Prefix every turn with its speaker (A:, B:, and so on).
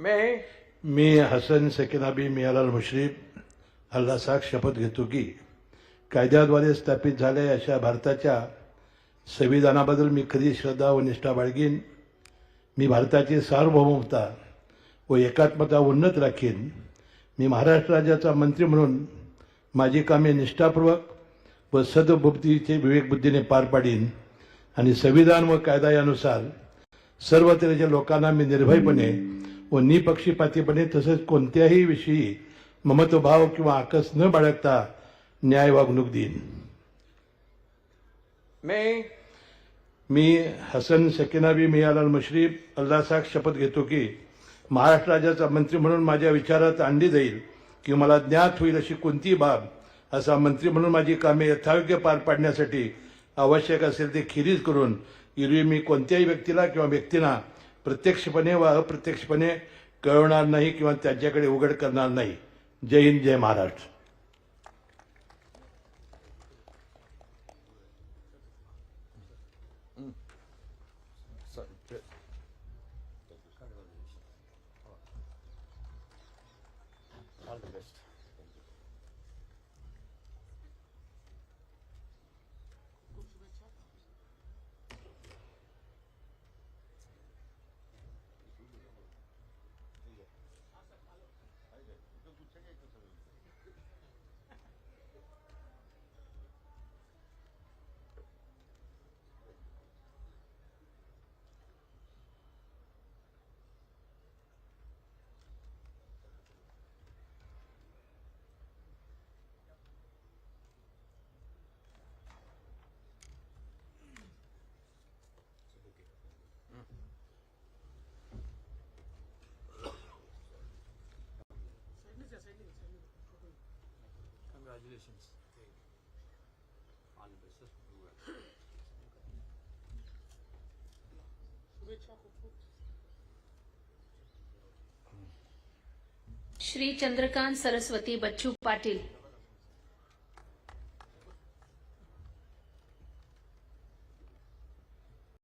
A: मैं
B: मी हसन सकिनाबी मियालाल मुश्रीफ अल्लासाक शपथ घेतो की कायद्याद्वारे स्थापित झाल्या अशा भारताच्या संविधानाबद्दल मी खरी श्रद्धा व निष्ठा बाळगीन. मी भारताची सार्वभौमता व एकात्मता उन्नत राखीन. मी महाराष्ट्र राज्याचा मंत्री म्हणून माझी कामे निष्ठापूर्वक व सद्बुद्धीचे विवेकबुद्धीने पार पाडीन आणि संविधान व कायदा यानुसार सर्व तऱ्हेच्या लोकांना मी निर्भयपणे व निपक्षपातीपणे तसेच कोणत्याही विषयी ममत्वभाव किंवा आकस न बाळगता न्याय वागणूक देईन.
A: मैं.
B: मी हसन सकिनाबी मियालाल मुश्रीफ अल्लासाक शपथ घेतो की महाराष्ट्र राज्याचा मंत्री म्हणून माझ्या विचारात आणली जाईल की मला ज्ञात होईल अशी कोणतीही बाब असा मंत्री म्हणून माझी कामे यथायोग्य पार पाडण्यासाठी आवश्यक असेल ते खिरीज करून एरवी मी कोणत्याही व्यक्तीला किंवा व्यक्तींना प्रत्यक्षपणे व अप्रत्यक्षपणे कळवणार नाही किंवा त्यांच्याकडे उघड करणार नाही. जय हिंद जय Maharashtra. Jacob.
C: Congratulations. All the best, sir.
D: Shri Chandrakant Saraswati Bachchu Patil